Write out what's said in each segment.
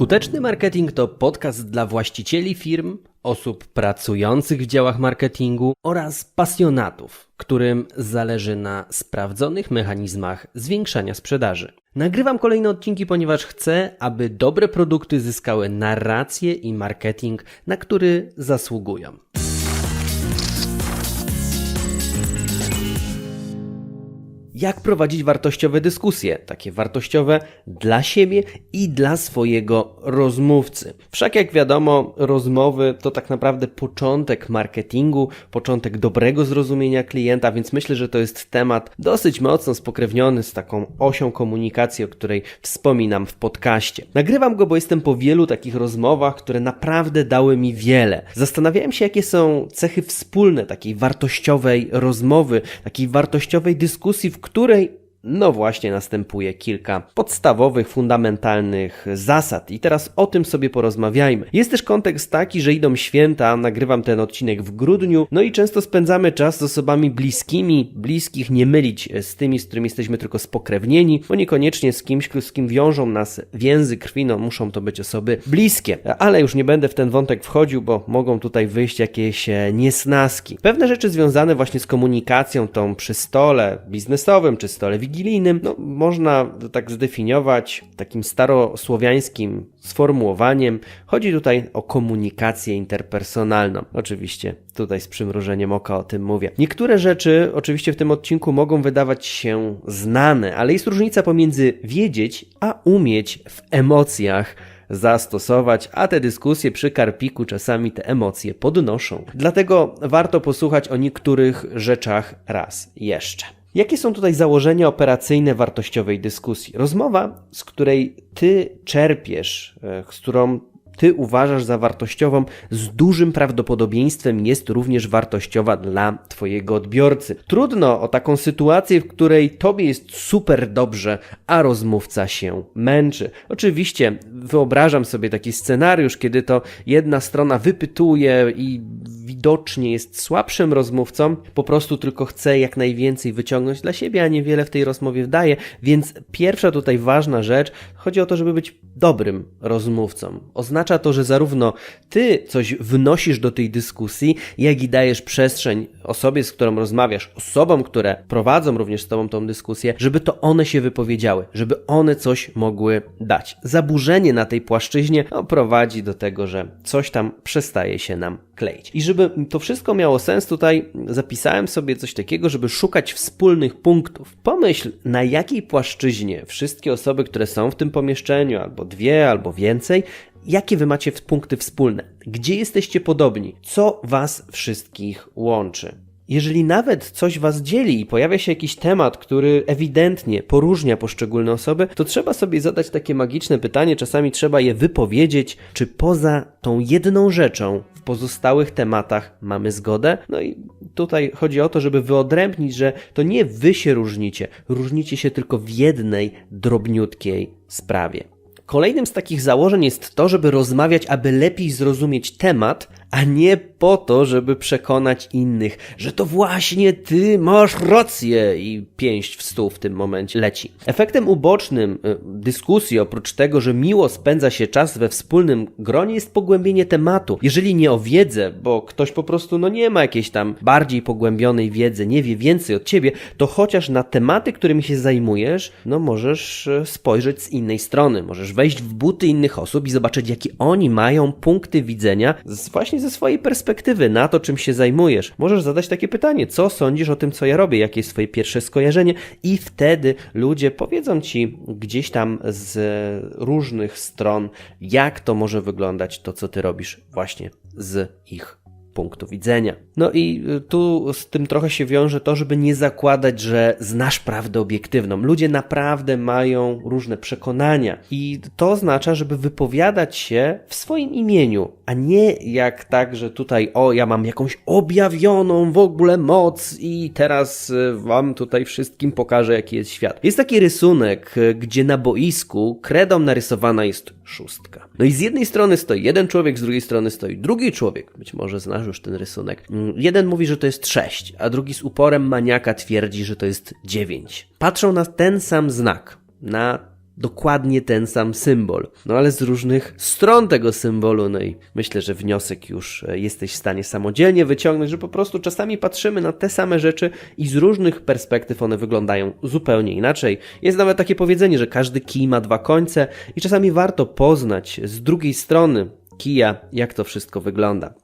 Skuteczny marketing to podcast dla właścicieli firm, osób pracujących w działach marketingu oraz pasjonatów, którym zależy na sprawdzonych mechanizmach zwiększania sprzedaży. Nagrywam kolejne odcinki, ponieważ chcę, aby dobre produkty zyskały narrację i marketing, na który zasługują. Jak prowadzić wartościowe dyskusje, takie wartościowe dla siebie i dla swojego rozmówcy. Wszak jak wiadomo, rozmowy to tak naprawdę początek marketingu, początek dobrego zrozumienia klienta, więc myślę, że to jest temat dosyć mocno spokrewniony z taką osią komunikacji, o której wspominam w podcaście. Nagrywam go, bo jestem po wielu takich rozmowach, które naprawdę dały mi wiele. Zastanawiałem się, jakie są cechy wspólne takiej wartościowej rozmowy, takiej wartościowej dyskusji, w której no właśnie następuje kilka podstawowych, fundamentalnych zasad i teraz o tym sobie porozmawiajmy. Jest też kontekst taki, że idą święta, nagrywam ten odcinek w grudniu, no i często spędzamy czas z osobami bliskimi, bliskich nie mylić z tymi, z którymi jesteśmy tylko spokrewnieni, bo niekoniecznie z kimś, z kim wiążą nas więzy krwi, no muszą to być osoby bliskie. Ale już nie będę w ten wątek wchodził, bo mogą tutaj wyjść jakieś e, niesnaski. Pewne rzeczy związane właśnie z komunikacją tą przy stole biznesowym, czy stole wigilijnym, no, można tak zdefiniować takim starosłowiańskim sformułowaniem. Chodzi tutaj o komunikację interpersonalną. Oczywiście tutaj z przymrużeniem oka o tym mówię. Niektóre rzeczy oczywiście w tym odcinku mogą wydawać się znane, ale jest różnica pomiędzy wiedzieć, a umieć w emocjach zastosować, a te dyskusje przy karpiku czasami te emocje podnoszą. Dlatego warto posłuchać o niektórych rzeczach raz jeszcze. Jakie są tutaj założenia operacyjne wartościowej dyskusji? Rozmowa, z której ty czerpiesz, e, z którą ty uważasz za wartościową, z dużym prawdopodobieństwem jest również wartościowa dla twojego odbiorcy. Trudno o taką sytuację, w której tobie jest super dobrze, a rozmówca się męczy. Oczywiście wyobrażam sobie taki scenariusz, kiedy to jedna strona wypytuje i widocznie jest słabszym rozmówcą, po prostu tylko chce jak najwięcej wyciągnąć dla siebie, a niewiele w tej rozmowie wdaje. Więc pierwsza tutaj ważna rzecz, chodzi o to, żeby być dobrym rozmówcą. Oznacza to, że zarówno ty coś wnosisz do tej dyskusji, jak i dajesz przestrzeń osobie, z którą rozmawiasz, osobom, które prowadzą również z tobą tą dyskusję, żeby to one się wypowiedziały, żeby one coś mogły dać. Zaburzenie na tej płaszczyźnie no, prowadzi do tego, że coś tam przestaje się nam kleić. I żeby to wszystko miało sens, tutaj zapisałem sobie coś takiego, żeby szukać wspólnych punktów. Pomyśl, na jakiej płaszczyźnie wszystkie osoby, które są w tym pomieszczeniu, albo dwie, albo więcej, jakie wy macie punkty wspólne? Gdzie jesteście podobni? Co was wszystkich łączy? Jeżeli nawet coś was dzieli i pojawia się jakiś temat, który ewidentnie poróżnia poszczególne osoby, to trzeba sobie zadać takie magiczne pytanie, czasami trzeba je wypowiedzieć, czy poza tą jedną rzeczą pozostałych tematach mamy zgodę. No i tutaj chodzi o to, żeby wyodrębnić, że to nie wy się różnicie, różnicie się tylko w jednej drobniutkiej sprawie. Kolejnym z takich założeń jest to, żeby rozmawiać, aby lepiej zrozumieć temat, a nie po to, żeby przekonać innych, że to właśnie ty masz rację i pięść w stół w tym momencie leci. Efektem ubocznym y, dyskusji, oprócz tego, że miło spędza się czas we wspólnym gronie, jest pogłębienie tematu. Jeżeli nie o wiedzę, bo ktoś po prostu no nie ma jakiejś tam bardziej pogłębionej wiedzy, nie wie więcej od ciebie, to chociaż na tematy, którymi się zajmujesz, no możesz y, spojrzeć z innej strony, możesz wejść w buty innych osób i zobaczyć, jakie oni mają punkty widzenia z, właśnie ze swojej perspektywy na to, czym się zajmujesz. Możesz zadać takie pytanie, co sądzisz o tym, co ja robię, jakie jest twoje pierwsze skojarzenie i wtedy ludzie powiedzą ci gdzieś tam z różnych stron, jak to może wyglądać to, co ty robisz właśnie z ich punktu widzenia. No i y, tu z tym trochę się wiąże to, żeby nie zakładać, że znasz prawdę obiektywną. Ludzie naprawdę mają różne przekonania i to oznacza, żeby wypowiadać się w swoim imieniu, a nie jak tak, że tutaj o, ja mam jakąś objawioną w ogóle moc i teraz y, wam tutaj wszystkim pokażę, jaki jest świat. Jest taki rysunek, y, gdzie na boisku kredą narysowana jest szóstka. No i z jednej strony stoi jeden człowiek, z drugiej strony stoi drugi człowiek. Być może znasz już ten rysunek. Mm, Jeden mówi, że to jest 6, a drugi z uporem maniaka twierdzi, że to jest 9. Patrzą na ten sam znak, na dokładnie ten sam symbol, no ale z różnych stron tego symbolu. No i myślę, że wniosek już e, jesteś w stanie samodzielnie wyciągnąć, że po prostu czasami patrzymy na te same rzeczy i z różnych perspektyw one wyglądają zupełnie inaczej. Jest nawet takie powiedzenie, że każdy kij ma dwa końce i czasami warto poznać z drugiej strony kija, jak to wszystko wygląda.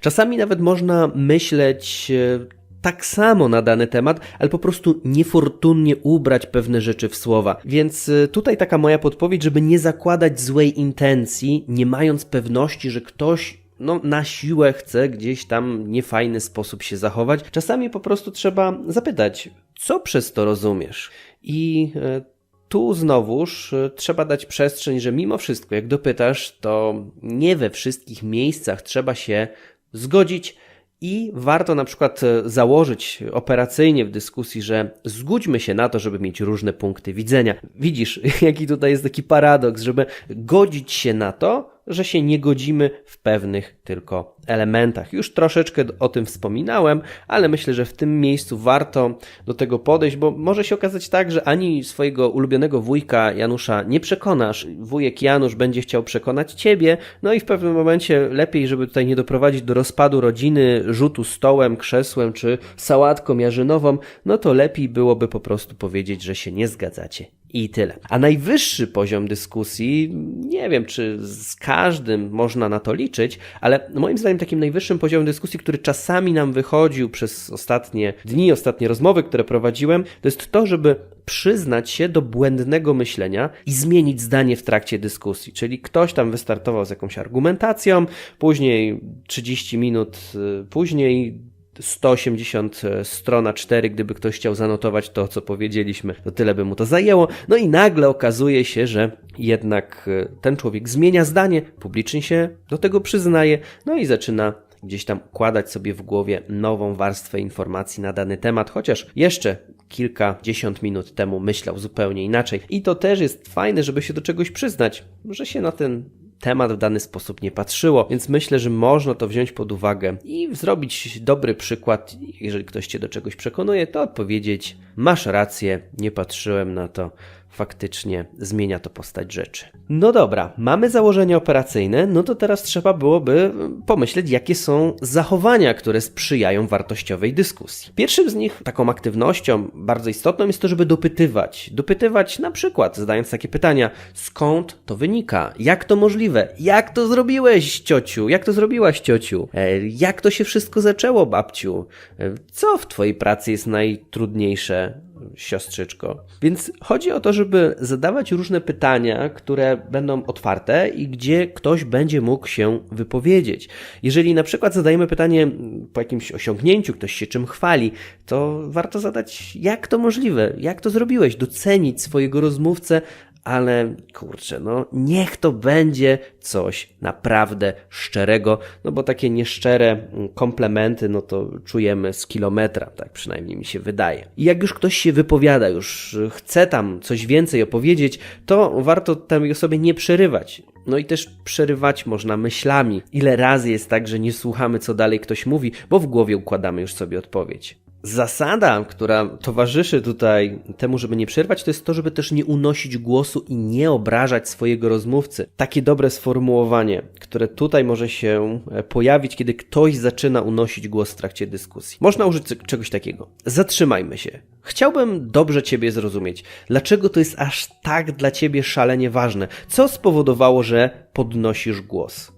Czasami nawet można myśleć e, tak samo na dany temat, ale po prostu niefortunnie ubrać pewne rzeczy w słowa. Więc y, tutaj taka moja podpowiedź, żeby nie zakładać złej intencji, nie mając pewności, że ktoś no, na siłę chce gdzieś tam niefajny sposób się zachować. Czasami po prostu trzeba zapytać, co przez to rozumiesz? I y, tu znowuż y, trzeba dać przestrzeń, że mimo wszystko, jak dopytasz, to nie we wszystkich miejscach trzeba się zgodzić i warto na przykład e, założyć operacyjnie w dyskusji, że zgódźmy się na to, żeby mieć różne punkty widzenia. Widzisz, jaki tutaj jest taki paradoks, żeby godzić się na to, że się nie godzimy w pewnych tylko elementach. Już troszeczkę o tym wspominałem, ale myślę, że w tym miejscu warto do tego podejść, bo może się okazać tak, że ani swojego ulubionego wujka Janusza nie przekonasz. Wujek Janusz będzie chciał przekonać ciebie, no i w pewnym momencie lepiej, żeby tutaj nie doprowadzić do rozpadu rodziny, rzutu stołem, krzesłem czy sałatką jarzynową, no to lepiej byłoby po prostu powiedzieć, że się nie zgadzacie i tyle. A najwyższy poziom dyskusji, nie wiem czy z każdym można na to liczyć, ale moim zdaniem takim najwyższym poziomem dyskusji, który czasami nam wychodził przez ostatnie dni, ostatnie rozmowy, które prowadziłem, to jest to, żeby przyznać się do błędnego myślenia i zmienić zdanie w trakcie dyskusji. Czyli ktoś tam wystartował z jakąś argumentacją, później 30 minut y, później 180 e, strona 4, gdyby ktoś chciał zanotować to, co powiedzieliśmy, to tyle by mu to zajęło. No i nagle okazuje się, że jednak e, ten człowiek zmienia zdanie, publicznie się do tego przyznaje, no i zaczyna gdzieś tam układać sobie w głowie nową warstwę informacji na dany temat, chociaż jeszcze kilkadziesiąt minut temu myślał zupełnie inaczej. I to też jest fajne, żeby się do czegoś przyznać, że się na ten temat w dany sposób nie patrzyło, więc myślę, że można to wziąć pod uwagę i zrobić dobry przykład. Jeżeli ktoś cię do czegoś przekonuje, to odpowiedzieć: Masz rację, nie patrzyłem na to faktycznie zmienia to postać rzeczy. No dobra, mamy założenie operacyjne, no to teraz trzeba byłoby pomyśleć, jakie są zachowania, które sprzyjają wartościowej dyskusji. Pierwszym z nich, taką aktywnością bardzo istotną jest to, żeby dopytywać. Dopytywać na przykład, zadając takie pytania, skąd to wynika? Jak to możliwe? Jak to zrobiłeś, ciociu? Jak to zrobiłaś, ciociu? E, jak to się wszystko zaczęło, babciu? E, co w twojej pracy jest najtrudniejsze? Siostrzyczko. Więc chodzi o to, żeby zadawać różne pytania, które będą otwarte i gdzie ktoś będzie mógł się wypowiedzieć. Jeżeli na przykład zadajemy pytanie po jakimś osiągnięciu, ktoś się czym chwali, to warto zadać, jak to możliwe, jak to zrobiłeś, docenić swojego rozmówcę, ale kurczę, no niech to będzie coś naprawdę szczerego, no bo takie nieszczere komplementy, no to czujemy z kilometra, tak przynajmniej mi się wydaje. I jak już ktoś się wypowiada, już chce tam coś więcej opowiedzieć, to warto tej osobie nie przerywać. No i też przerywać można myślami. Ile razy jest tak, że nie słuchamy, co dalej ktoś mówi, bo w głowie układamy już sobie odpowiedź. Zasada, która towarzyszy tutaj temu, żeby nie przerwać, to jest to, żeby też nie unosić głosu i nie obrażać swojego rozmówcy. Takie dobre sformułowanie, które tutaj może się e, pojawić, kiedy ktoś zaczyna unosić głos w trakcie dyskusji. Można użyć czegoś takiego. Zatrzymajmy się. Chciałbym dobrze Ciebie zrozumieć. Dlaczego to jest aż tak dla Ciebie szalenie ważne? Co spowodowało, że podnosisz głos?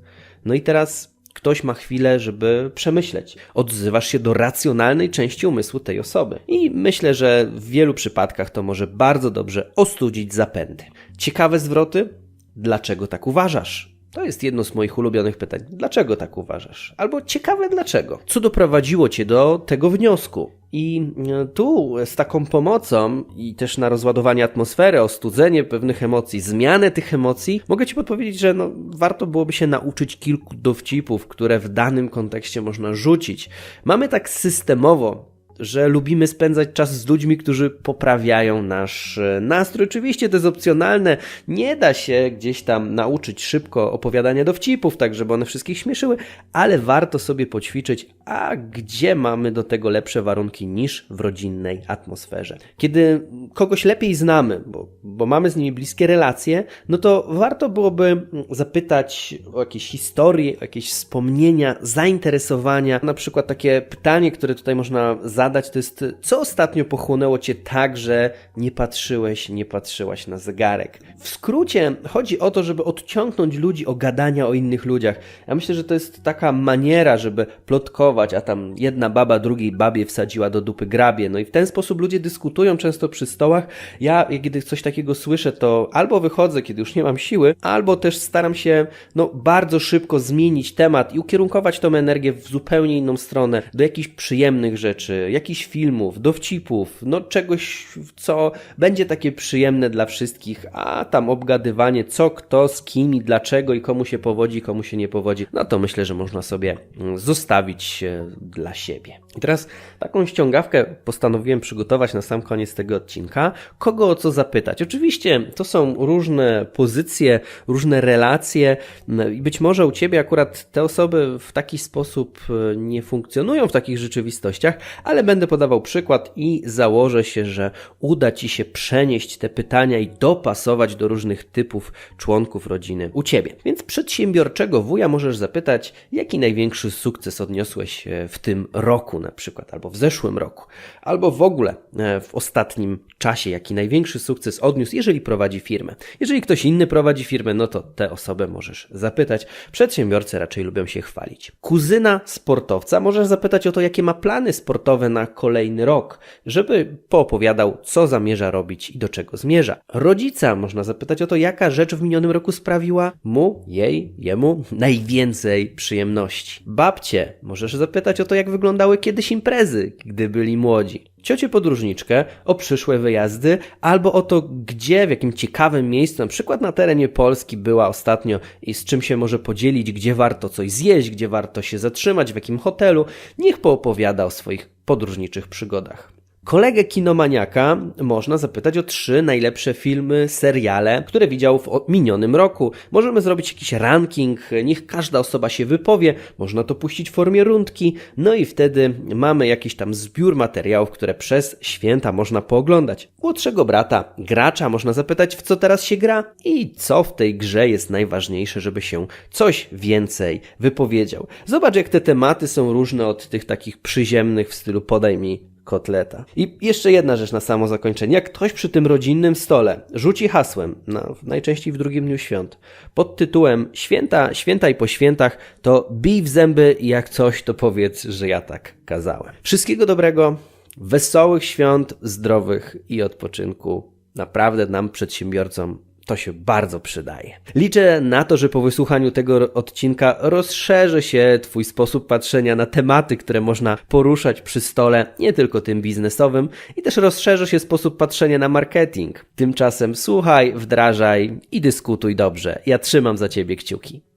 No i teraz Ktoś ma chwilę, żeby przemyśleć. Odzywasz się do racjonalnej części umysłu tej osoby. I myślę, że w wielu przypadkach to może bardzo dobrze ostudzić zapędy. Ciekawe zwroty? Dlaczego tak uważasz? To jest jedno z moich ulubionych pytań. Dlaczego tak uważasz? Albo ciekawe dlaczego? Co doprowadziło cię do tego wniosku? I e, tu z taką pomocą i też na rozładowanie atmosfery, ostudzenie pewnych emocji, zmianę tych emocji, mogę Ci podpowiedzieć, że no, warto byłoby się nauczyć kilku dowcipów, które w danym kontekście można rzucić. Mamy tak systemowo że lubimy spędzać czas z ludźmi, którzy poprawiają nasz e, nastrój. Oczywiście to jest opcjonalne, nie da się gdzieś tam nauczyć szybko opowiadania dowcipów, tak żeby one wszystkich śmieszyły, ale warto sobie poćwiczyć, a gdzie mamy do tego lepsze warunki niż w rodzinnej atmosferze. Kiedy kogoś lepiej znamy, bo, bo mamy z nimi bliskie relacje, no to warto byłoby zapytać o jakieś historie, o jakieś wspomnienia, zainteresowania. Na przykład takie pytanie, które tutaj można zadać, to jest, co ostatnio pochłonęło cię tak, że nie patrzyłeś, nie patrzyłaś na zegarek. W skrócie chodzi o to, żeby odciągnąć ludzi o gadania o innych ludziach. Ja myślę, że to jest taka maniera, żeby plotkować, a tam jedna baba drugiej babie wsadziła do dupy grabie. No i w ten sposób ludzie dyskutują często przy stołach. Ja, kiedy coś takiego słyszę, to albo wychodzę, kiedy już nie mam siły, albo też staram się no, bardzo szybko zmienić temat i ukierunkować tą energię w zupełnie inną stronę, do jakichś przyjemnych rzeczy, jakichś filmów, dowcipów, no czegoś, co będzie takie przyjemne dla wszystkich, a tam obgadywanie, co, kto, z kim i dlaczego i komu się powodzi, komu się nie powodzi, no to myślę, że można sobie mm, zostawić e, dla siebie. I teraz taką ściągawkę postanowiłem przygotować na sam koniec tego odcinka. Kogo o co zapytać? Oczywiście to są różne pozycje, różne relacje i być może u Ciebie akurat te osoby w taki sposób e, nie funkcjonują w takich rzeczywistościach, ale będę podawał przykład i założę się, że uda Ci się przenieść te pytania i dopasować do różnych typów członków rodziny u Ciebie. Więc przedsiębiorczego wuja możesz zapytać, jaki największy sukces odniosłeś e, w tym roku na przykład, albo w zeszłym roku, albo w ogóle e, w ostatnim czasie, jaki największy sukces odniósł, jeżeli prowadzi firmę. Jeżeli ktoś inny prowadzi firmę, no to tę osobę możesz zapytać. Przedsiębiorcy raczej lubią się chwalić. Kuzyna sportowca możesz zapytać o to, jakie ma plany sportowe na kolejny rok, żeby poopowiadał, co zamierza robić i do czego zmierza. Rodzica można zapytać o to, jaka rzecz w minionym roku sprawiła mu, jej, jemu najwięcej przyjemności. Babcie możesz zapytać o to, jak wyglądały kiedyś imprezy, gdy byli młodzi ciocię podróżniczkę o przyszłe wyjazdy, albo o to, gdzie, w jakim ciekawym miejscu, na przykład na terenie Polski była ostatnio i z czym się może podzielić, gdzie warto coś zjeść, gdzie warto się zatrzymać, w jakim hotelu. Niech poopowiada o swoich podróżniczych przygodach. Kolegę kinomaniaka można zapytać o trzy najlepsze filmy, seriale, które widział w minionym roku. Możemy zrobić jakiś ranking, niech każda osoba się wypowie, można to puścić w formie rundki, no i wtedy mamy jakiś tam zbiór materiałów, które przez święta można pooglądać. Młodszego brata, gracza, można zapytać, w co teraz się gra i co w tej grze jest najważniejsze, żeby się coś więcej wypowiedział. Zobacz, jak te tematy są różne od tych takich przyziemnych w stylu podaj mi kotleta. I jeszcze jedna rzecz na samo zakończenie. Jak ktoś przy tym rodzinnym stole rzuci hasłem, no, najczęściej w drugim dniu świąt, pod tytułem Święta, święta i po świętach, to bij w zęby i jak coś, to powiedz, że ja tak kazałem. Wszystkiego dobrego, wesołych świąt, zdrowych i odpoczynku. Naprawdę nam, przedsiębiorcom, to się bardzo przydaje. Liczę na to, że po wysłuchaniu tego odcinka rozszerzy się Twój sposób patrzenia na tematy, które można poruszać przy stole, nie tylko tym biznesowym, i też rozszerzy się sposób patrzenia na marketing. Tymczasem słuchaj, wdrażaj i dyskutuj dobrze. Ja trzymam za Ciebie kciuki.